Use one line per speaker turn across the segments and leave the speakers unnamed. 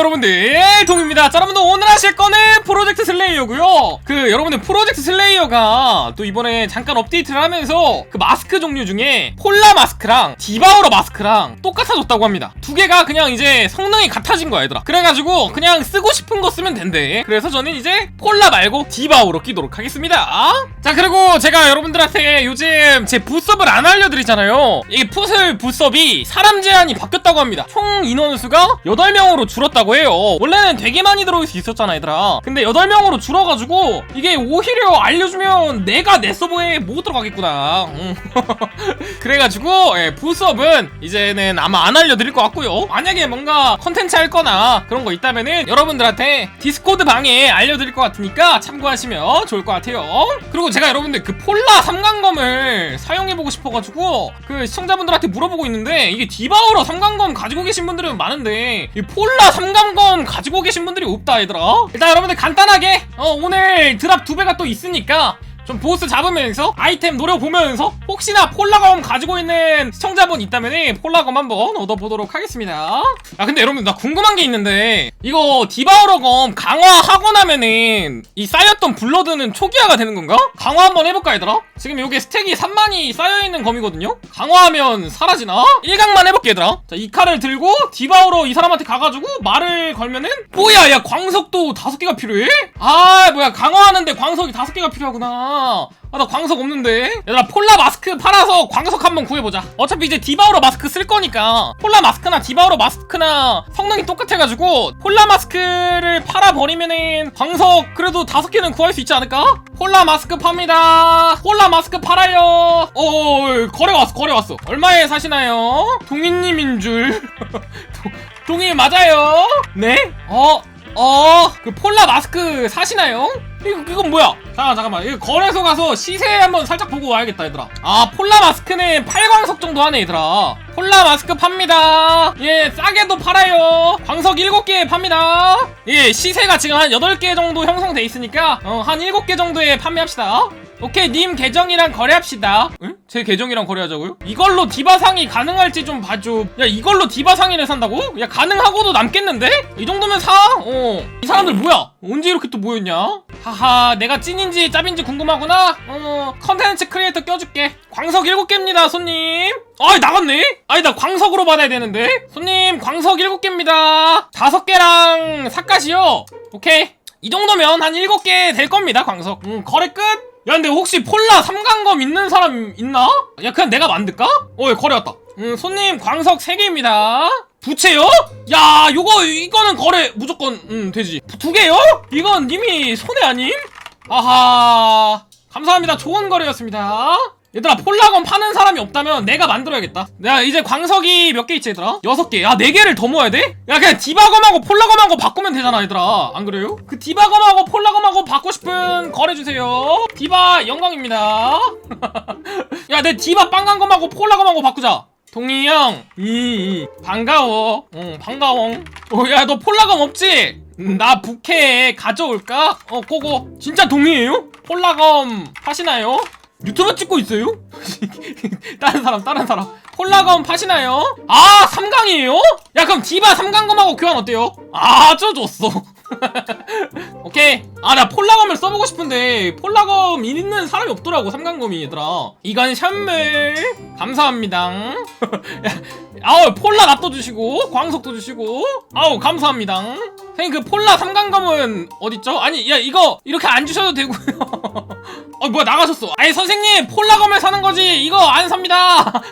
여러분들 동입니다. 자 여러분들 오늘 하실 거는 프로젝트 슬레이어고요. 그 여러분들 프로젝트 슬레이어가 또 이번에 잠깐 업데이트를 하면서 그 마스크 종류 중에 폴라 마스크랑 디바우러 마스크랑 똑같아졌다고 합니다. 두 개가 그냥 이제 성능이 같아진 거야 얘들아. 그래가지고 그냥 쓰고 싶은 거 쓰면 된대. 그래서 저는 이제 폴라 말고 디바우러 끼도록 하겠습니다. 자 그리고 제가 여러분들한테 요즘 제 부섭을 안 알려드리잖아요. 이게 풋을 부섭이 사람 제한이 바뀌었다고 합니다. 총 인원 수가 8명으로 줄었다고 해요. 원래는 되게 많이 들어올 수 있었잖아 얘들아. 근데 8명으로 줄어가지고 이게 오히려 알려주면 내가 내 서버에 못 들어가겠구나. 음. 그래가지고 예, 부섭은 이제는 아마 안 알려드릴 것 같고요. 만약에 뭔가 컨텐츠 할 거나 그런 거 있다면은 여러분들한테 디스코드 방에 알려드릴 것 같으니까 참고하시면 좋을 것 같아요. 그리고 제가 여러분들 그 폴라 삼강검을 사용해보고 싶어가지고 그 시청자분들한테 물어보고 있는데 이게 디바우러 삼강검 가지고 계신 분들은 많은데 이 폴라 삼강검 가지고 계신 분들이 없다 얘들아. 일단 여러분들 간단하게 어, 오늘 드랍 두 배가 또 있으니까 좀 보스 잡으면서 아이템 노려보면서 혹시나 폴라검 가지고 있는 시청자분 있다면 폴라검 한번 얻어보도록 하겠습니다 아 근데 여러분 나 궁금한 게 있는데 이거 디바우러검 강화하고 나면은 이 쌓였던 블러드는 초기화가 되는 건가? 강화 한번 해볼까 얘들아? 지금 요게 스택이 3만이 쌓여있는 검이거든요? 강화하면 사라지나? 1강만 해볼게 얘들아 자 이 칼을 들고 디바우러 이 사람한테 가가지고 말을 걸면은 뭐야 야 광석도 다섯 개가 필요해? 아 뭐야 강화하는데 광석이 다섯 개가 필요하구나 아 나 광석 없는데 얘들아 폴라 마스크 팔아서 광석 한번 구해보자 어차피 이제 디바우러 마스크 쓸 거니까 폴라 마스크나 디바우러 마스크나 성능이 똑같아가지고 폴라 마스크를 팔아버리면은 광석 그래도 다섯 개는 구할 수 있지 않을까? 폴라 마스크 팝니다 폴라 마스크 팔아요 어 거래 왔어 거래 왔어 얼마에 사시나요? 동인님인 줄 도- 동인 맞아요? 네? 어? 어? 그 폴라 마스크 사시나요? 이거, 이건 뭐야? 잠깐, 잠깐만. 이거 거래소 가서 시세 한번 살짝 보고 와야겠다, 얘들아. 아, 폴라 마스크는 8광석 정도 하네, 얘들아. 폴라 마스크 팝니다. 예, 싸게도 팔아요. 광석 7개 팝니다. 예, 시세가 지금 한 8개 정도 형성돼 있으니까, 어, 한 7개 정도에 판매합시다. 오케이, 님 계정이랑 거래합시다. 응? 제 계정이랑 거래하자고요? 이걸로 디바상이 가능할지 좀 봐줘. 야, 이걸로 디바상이를 산다고? 야, 가능하고도 남겠는데? 이 정도면 사? 어. 이 사람들 뭐야? 언제 이렇게 또 모였냐? 하하, 내가 찐인지 짭인지 궁금하구나? 어, 컨텐츠 크리에이터 껴줄게. 광석 7개입니다, 손님. 아이, 나갔네? 아니, 나 광석으로 받아야 되는데? 손님, 광석 7개입니다. 5개랑 삿갓이요. 오케이. 이 정도면 한 7개 될 겁니다, 광석. 음, 거래 끝! 야 근데 혹시 폴라 삼강검 있는 사람 있나? 야 그냥 내가 만들까? 어 예, 거래 왔다 음 손님 광석 3개입니다 부채요? 야 요거 이거는 거래 무조건 음 되지 두 개요? 이건 님이 손해 아님? 아하 감사합니다 좋은 거래였습니다 얘들아 폴라건 파는 사람이 없다면 내가 만들어야겠다 내가 이제 광석이 몇 개 있지 얘들아? 여섯 개. 야, 네 개를 더 모아야 돼? 야, 그냥 디바검하고 폴라검하고 바꾸면 되잖아, 얘들아. 안 그래요? 그 디바검하고 폴라검하고 바꾸고 싶은 거래주세요. 디바 영광입니다. 야, 내 디바 빵강검하고 폴라검하고 바꾸자. 동희 형, 이, 이. 반가워. 어, 반가워. 어, 야, 너 폴라검 없지? 음, 나 부캐 가져올까? 어, 고고. 진짜 동희예요? 폴라검 하시나요? 유튜브 찍고 있어요? 다른 사람, 다른 사람. 폴라검 파시나요? 아, 3강이에요? 야, 그럼 디바 3강검하고 교환 어때요? 아, 저 줬어. 오케이. 아, 나 폴라검을 써보고 싶은데, 폴라검 있는 사람이 없더라고, 3강검이, 얘들아. 이건 선물. 감사합니다. 야, 아우, 폴라 놔둬주시고, 광석도 주시고, 아우, 감사합니다. 선생님, 그 폴라 3강검은 어딨죠? 아니, 야, 이거, 이렇게 안 주셔도 되고요. 어, 뭐야, 나가셨어. 아니, 선생님, 폴라검을 사는 거지. 이거 안 삽니다.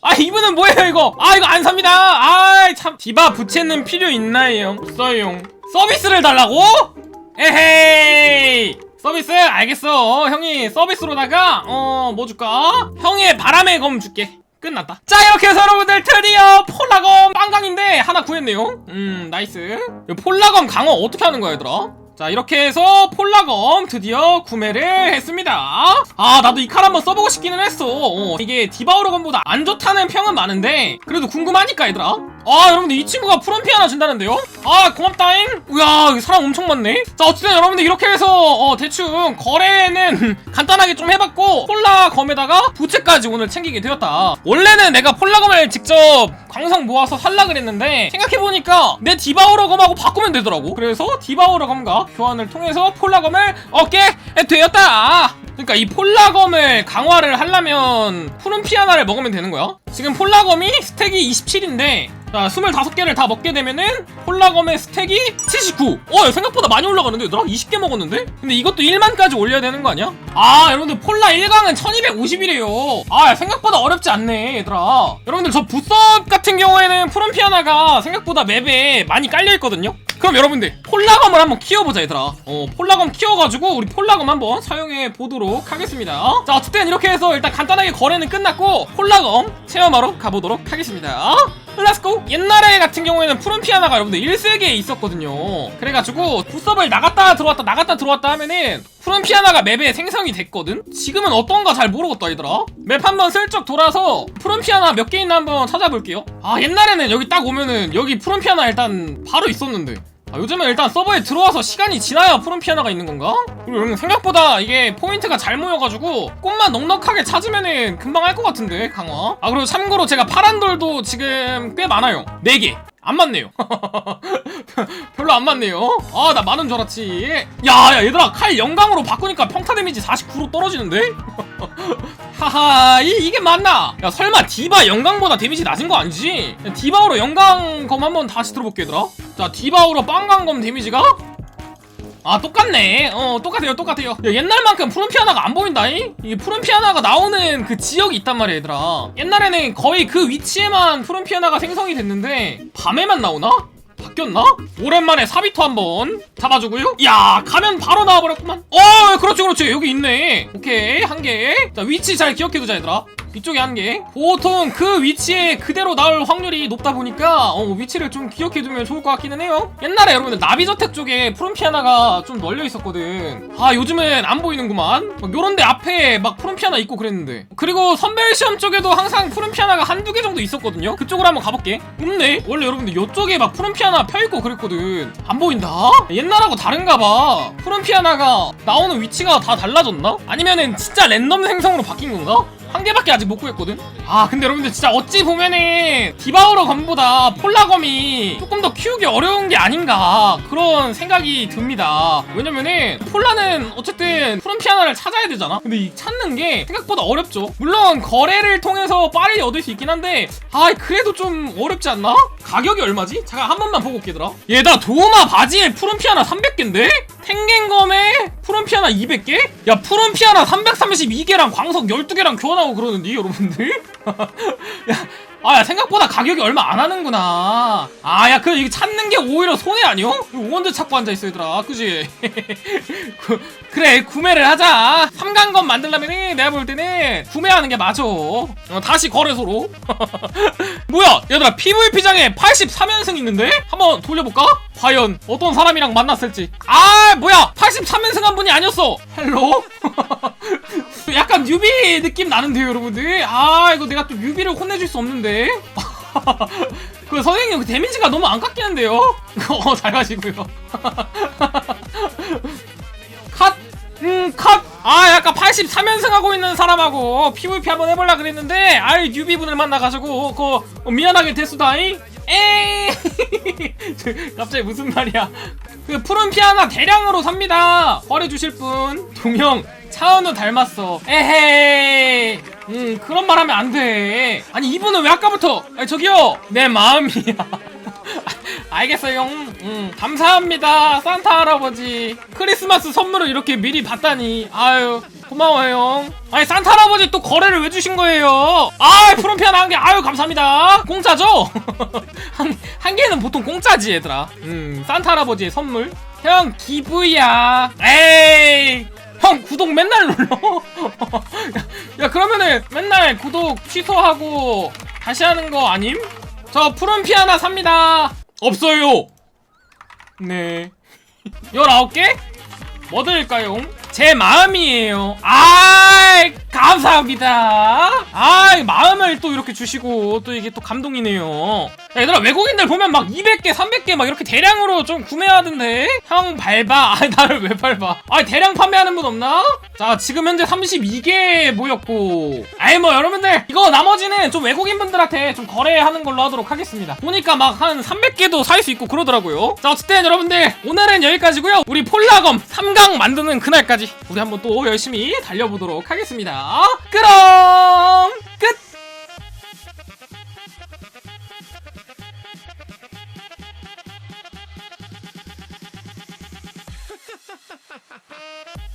아, 이분은 뭐예요, 이거? 아, 이거 안 삽니다. 아, 참. 디바 부채는 필요 있나요? 없어요. 서비스를 달라고? 에헤이. 서비스? 알겠어. 형이 서비스로다가, 어, 뭐 줄까? 형의 바람의 검 줄게. 끝났다. 자, 이렇게 해서 여러분들 드디어 폴라검 빵강인데 하나 구했네요. 음, 나이스. 이 폴라검 강화 어떻게 하는 거야, 얘들아? 자 이렇게 해서 폴라검 드디어 구매를 했습니다 아 나도 이 칼 한번 써보고 싶기는 했어 어, 이게 디바우러검보다 안 좋다는 평은 많은데 그래도 궁금하니까 얘들아 아 여러분들 이 친구가 프롬피 하나 준다는데요? 아 고맙다잉. 여기 사람 엄청 많네. 자 어쨌든 여러분들 이렇게 해서 어, 대충 거래는 간단하게 좀 해봤고 폴라검에다가 부채까지 오늘 챙기게 되었다. 원래는 내가 폴라검을 직접 광석 모아서 살라 그랬는데 생각해보니까 내 디바우러 검하고 바꾸면 되더라고 그래서 디바우러 검과 교환을 통해서 폴라검을 얻게 되었다 그러니까 이 폴라검을 강화를 하려면 푸른 피아나를 먹으면 되는 거야. 지금 폴라검이 스택이 27인데 자 25개를 다 먹게 되면은 폴라검의 스택이 79. 어 생각보다 많이 올라가는데 얘들아 20개 먹었는데? 근데 이것도 1만까지 올려야 되는 거 아니야? 아 여러분들 폴라 1강은 1250이래요. 아 생각보다 어렵지 않네 얘들아. 여러분들 저 부섭 같은 경우에는 푸른 피아나가 생각보다 맵에 많이 깔려 있거든요. 그럼 여러분들 폴라검을 한번 키워보자 얘들아. 어 폴라검 키워가지고 우리 폴라검 한번 사용해 보도록 하겠습니다. 자 어쨌든 이렇게 해서 일단 간단하게 거래는 끝났고 폴라검 체험하러 가보도록 하겠습니다 렛츠고 옛날에 같은 경우에는 푸른 피아나가 여러분들 1세기에 있었거든요. 그래가지고 부섭을 나갔다 들어왔다 나갔다 들어왔다 하면은 푸른 피아나가 맵에 생성이 됐거든? 지금은 어떤가 잘 모르겠다 얘들아. 맵 한번 슬쩍 돌아서 푸른 피아나 몇 개 있나 한번 찾아볼게요. 아 옛날에는 여기 딱 오면은 여기 푸른 피아나 일단 바로 있었는데 아, 요즘은 일단 서버에 들어와서 시간이 지나야 푸른 피아나가 있는 건가? 그리고 여러분 생각보다 이게 포인트가 잘 모여가지고 꽃만 넉넉하게 찾으면은 금방 할 것 같은데 강화. 아 그리고 참고로 제가 파란 돌도 지금 꽤 많아요. 4개 안 맞네요 별로 안 맞네요 아 나 많은 줄 알았지 야야 얘들아 칼 영광으로 바꾸니까 평타 데미지 49로 떨어지는데? 하하 이, 이게 맞나? 야 설마 디바 영광보다 데미지 낮은 거 아니지? 야, 디바우로 영광검 한번 다시 들어볼게 얘들아 자 디바우로 빵광검 데미지가 아 똑같네. 어 똑같아요 똑같아요. 야, 옛날만큼 푸른 피아나가 안 보인다잉? 이 푸른 피아나가 나오는 그 지역이 있단 말이야 얘들아. 옛날에는 거의 그 위치에만 푸른 피아나가 생성이 됐는데 밤에만 나오나? 바뀌었나? 오랜만에 사비토 한번 잡아주고요. 야 가면 바로 나와버렸구만. 어 그렇지 그렇지. 여기 있네. 오케이 한개자 위치 잘 기억해두자 얘들아 이쪽에 한 개. 보통 그 위치에 그대로 나올 확률이 높다 보니까 어, 위치를 좀 기억해두면 좋을 것 같기는 해요. 옛날에 여러분들 나비저택 쪽에 푸른 피아나가 좀 널려 있었거든. 아 요즘은 안 보이는구만. 막 요런데 앞에 막 푸른 피아나 있고 그랬는데. 그리고 선별 시험 쪽에도 항상 푸른 피아나가 한두 개 정도 있었거든요. 그쪽으로 한번 가볼게. 없네. 원래 여러분들 요쪽에 막 푸른 피아나 펴 있고 그랬거든. 안 보인다. 옛날하고 다른가 봐. 푸른 피아나가 나오는 위치가 다 달라졌나? 아니면은 진짜 랜덤 생성으로 바뀐 건가? 한 개밖에 아직 못 구했거든? 아 근데 여러분들 진짜 어찌 보면은 디바우러 검보다 폴라검이 조금 더 키우기 어려운 게 아닌가 그런 생각이 듭니다 왜냐면은 폴라는 어쨌든 푸른 피아나를 찾아야 되잖아 근데 이 찾는 게 생각보다 어렵죠 물론 거래를 통해서 빨리 얻을 수 있긴 한데 아 그래도 좀 어렵지 않나? 가격이 얼마지? 잠깐 한 번만 보고 올게더라 얘나 도마 바지에 푸른 피아나 300개인데? 탱갱검에 푸른 피아나 200개? 야 푸른 피아나 332개랑 광석 12개랑 교환하고 그러는데 여러분들? 야, 아, 야, 생각보다 가격이 얼마 안 하는구나. 아, 야, 그, 이거 찾는 게 오히려 손해 아니요? 이거 원드 찾고 앉아있어, 얘들아. 그지? 그, 그래, 구매를 하자. 삼강검 만들려면 내가 볼 때는 구매하는 게 맞아. 어, 다시 거래소로. 뭐야, 얘들아, PVP장에 83연승 있는데? 한번 돌려볼까? 과연 어떤 사람이랑 만났을지. 아, 뭐야! 83연승 한 분이 아니었어! 헬로? 약간 뉴비 느낌 나는데요, 여러분들? 아, 이거 내가 또 뉴비를 혼내줄 수 없는데? 그 선생님 그 데미지가 너무 안 깎이는데요? 어, 잘 가시고요. 컷! 음, 컷! 아, 약간 83연승 하고 있는 사람하고 PVP 한번 해볼라 그랬는데, 아이, 뉴비분을 만나가지고, 그, 어, 미안하게 됐수다잉? 에이! 갑자기 무슨 말이야. 그 푸른 피아나 대량으로 삽니다. 거래주실 분. 동영, 차은우 닮았어. 에헤이. 음, 그런 말 하면 안 돼. 아니, 이분은 왜 아까부터, 아니, 저기요! 내 마음이야. 알겠어요. 음, 감사합니다. 산타 할아버지. 크리스마스 선물을 이렇게 미리 받다니. 아유, 고마워요. 아니, 산타 할아버지 또 거래를 왜 주신 거예요? 아, 프롬피아나 한 개. 아유, 감사합니다. 공짜죠? 한, 한 개는 보통 공짜지, 얘들아. 음, 산타 할아버지의 선물. 형, 기부야. 에이. 형 구독 맨날 눌러 야 그러면은 맨날 구독 취소하고 다시 하는 거 아님? 저 푸른 피아나 삽니다 네 19개? 뭐 드릴까요? 제 마음이에요. 아, 감사합니다. 아, 마음을 또 이렇게 주시고 또 이게 또 감동이네요. 야, 얘들아 외국인들 보면 막 200개, 300개 막 이렇게 대량으로 좀 구매하던데. 형 밟아. 아, 나를 왜 밟아? 아, 대량 판매하는 분 없나? 자, 지금 현재 32개 모였고. 아이 뭐 여러분들 이거 나머지는 좀 외국인 분들한테 좀 거래하는 걸로 하도록 하겠습니다. 보니까 막 한 300개도 살 수 있고 그러더라고요. 자, 어쨌든 여러분들 오늘은 여기까지고요. 우리 폴라검 3강 만드는 그날까지 우리 한번 또 열심히 달려보도록 하겠습니다. 그럼 끝!